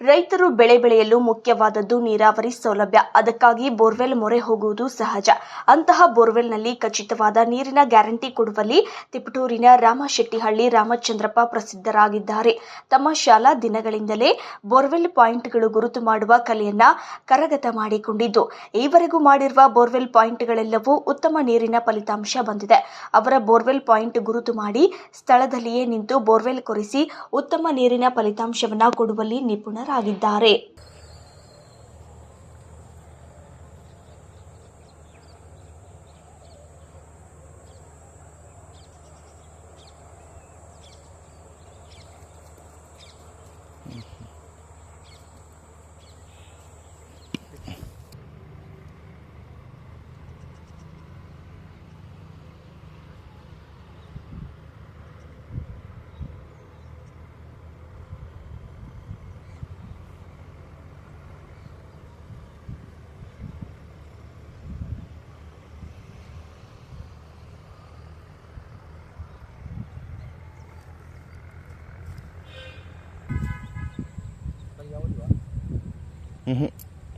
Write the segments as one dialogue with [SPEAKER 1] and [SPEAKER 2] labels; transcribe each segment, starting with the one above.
[SPEAKER 1] ರೈತರು ಬೆಳೆ ಬೆಳೆಯಲು ಮುಖ್ಯವಾದದ್ದು ನೀರಾವರಿ ಸೌಲಭ್ಯ. ಅದಕ್ಕಾಗಿ ಬೋರ್ವೆಲ್ ಮೊರೆ ಹೋಗುವುದು ಸಹಜ. ಅಂತಹ ಬೋರ್ವೆಲ್ನಲ್ಲಿ ಖಚಿತವಾದ ನೀರಿನ ಗ್ಯಾರಂಟಿ ಕೊಡುವಲ್ಲಿ ತಿಪಟೂರಿನ ರಾಮಶೆಟ್ಟಿಹಳ್ಳಿ ರಾಮಚಂದ್ರಪ್ಪ ಪ್ರಸಿದ್ಧರಾಗಿದ್ದಾರೆ. ತಮ್ಮ ಶಾಲಾ ದಿನಗಳಿಂದಲೇ ಬೋರ್ವೆಲ್ ಪಾಯಿಂಟ್ಗಳು ಗುರುತು ಮಾಡುವ ಕಲೆಯನ್ನ ಕರಗತ ಮಾಡಿಕೊಂಡಿದ್ದು, ಈವರೆಗೂ ಮಾಡಿರುವ ಬೋರ್ವೆಲ್ ಪಾಯಿಂಟ್ಗಳೆಲ್ಲವೂ ಉತ್ತಮ ನೀರಿನ ಫಲಿತಾಂಶ ಬಂದಿದೆ. ಅವರ ಬೋರ್ವೆಲ್ ಪಾಯಿಂಟ್ ಗುರುತು ಮಾಡಿ ಸ್ಥಳದಲ್ಲಿಯೇ ನಿಂತು ಬೋರ್ವೆಲ್ ಕೊರೆಸಿ ಉತ್ತಮ ನೀರಿನ ಫಲಿತಾಂಶವನ್ನ ಕೊಡುವಲ್ಲಿ ನಿಪುಣರಾಗಿದ್ದಾರೆ
[SPEAKER 2] ಹ್ಞೂ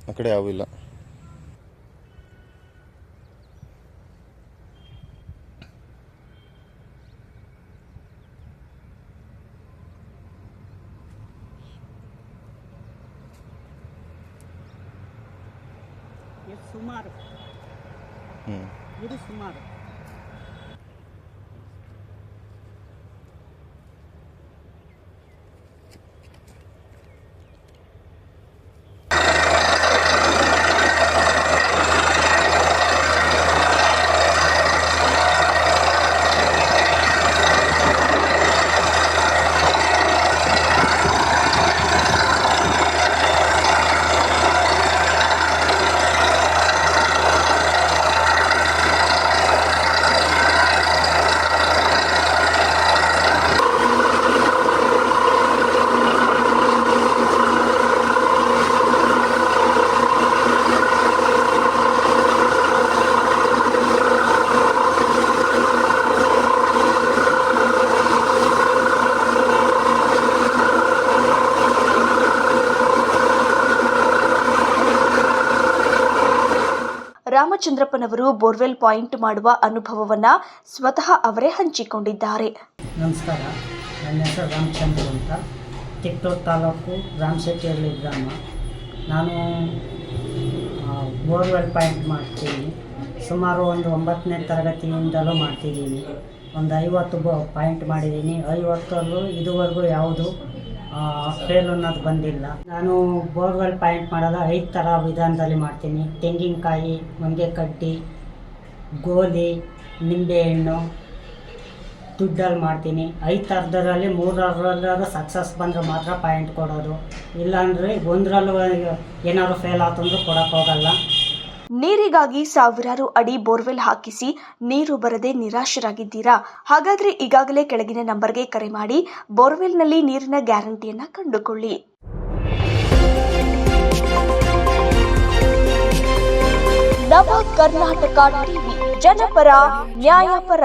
[SPEAKER 2] ಆ ಕಡೆ ಯಾವೂ ಇಲ್ಲ
[SPEAKER 3] ಇದು ಸುಮಾರು
[SPEAKER 2] ಹ್ಞೂ
[SPEAKER 3] ಇದು ಸುಮಾರು
[SPEAKER 1] ರಾಮಚಂದ್ರಪ್ಪನವರು ಬೋರ್ವೆಲ್ ಪಾಯಿಂಟ್ ಮಾಡುವ ಅನುಭವವನ್ನ ಸ್ವತಃ ಅವರೇ ಹಂಚಿಕೊಂಡಿದ್ದಾರೆ.
[SPEAKER 3] ನಮಸ್ಕಾರ. ನನ್ನ ಹೆಸರು ರಾಮಚಂದ್ರ ಅಂತ. ತಿಟ್ಟೂರು ತಾಲೂಕು ರಾಮಶೆಟ್ಟಿಹಳ್ಳಿ ಗ್ರಾಮ. ನಾನು ಬೋರ್ವೆಲ್ ಪಾಯಿಂಟ್ ಮಾಡ್ತೀನಿ. ಸುಮಾರು ಒಂದು ಒಂಬತ್ತನೇ ತರಗತಿಯಿಂದಲೂ ಮಾಡ್ತಿದ್ದೀನಿ. ಒಂದು ಐವತ್ತು ಬೋ, ಪಾಯಿಂಟ್ ಮಾಡಿದ್ದೀನಿ. ಐವತ್ತಲ್ಲೂ ಇದುವರೆಗೂ ಯಾವುದು ಫೇಲ್ ಅನ್ನೋದು ಬಂದಿಲ್ಲ. ನಾನು ಬೋರ್ವೆಲ್ ಪಾಯಿಂಟ್ ಮಾಡಲ್ಲ, ಐದು ಥರ ವಿಧಾನದಲ್ಲಿ ಮಾಡ್ತೀನಿ. ತೆಂಗಿನಕಾಯಿ ಕಡ್ಡಿ ಗೋಲಿ ನಿಂಬೆಹಣ್ಣು ದುಡ್ಡಲ್ಲಿ ಮಾಡ್ತೀನಿ. ಐದು ಥರದರಲ್ಲಿ ಮೂರರಲ್ಲಾದ್ರೂ ಸಕ್ಸಸ್ ಬಂದರೆ ಮಾತ್ರ ಪಾಯಿಂಟ್ ಕೊಡೋದು. ಇಲ್ಲಾಂದರೆ ಒಂದರಲ್ಲೂ ಏನಾದರೂ ಫೇಲ್ ಆಯ್ತು ಅಂದರೂ ಹೋಗಲ್ಲ.
[SPEAKER 1] ನೀರಿಗಾಗಿ ಸಾವಿರಾರು ಅಡಿ ಬೋರ್ವೆಲ್ ಹಾಕಿಸಿ ನೀರು ಬರದೆ ನಿರಾಶರಾಗಿದ್ದೀರಾ? ಹಾಗಾದ್ರೆ ಈಗಾಗಲೇ ಕೆಳಗಿನ ನಂಬರ್ಗೆ ಕರೆ ಮಾಡಿ, ಬೋರ್ವೆಲ್ನಲ್ಲಿ ನೀರಿನ ಗ್ಯಾರಂಟಿಯನ್ನ ಕಂಡುಕೊಳ್ಳಿ. ನವ ಕರ್ನಾಟಕ ಟಿವಿ, ಜನಪರ, ನ್ಯಾಯಪರ.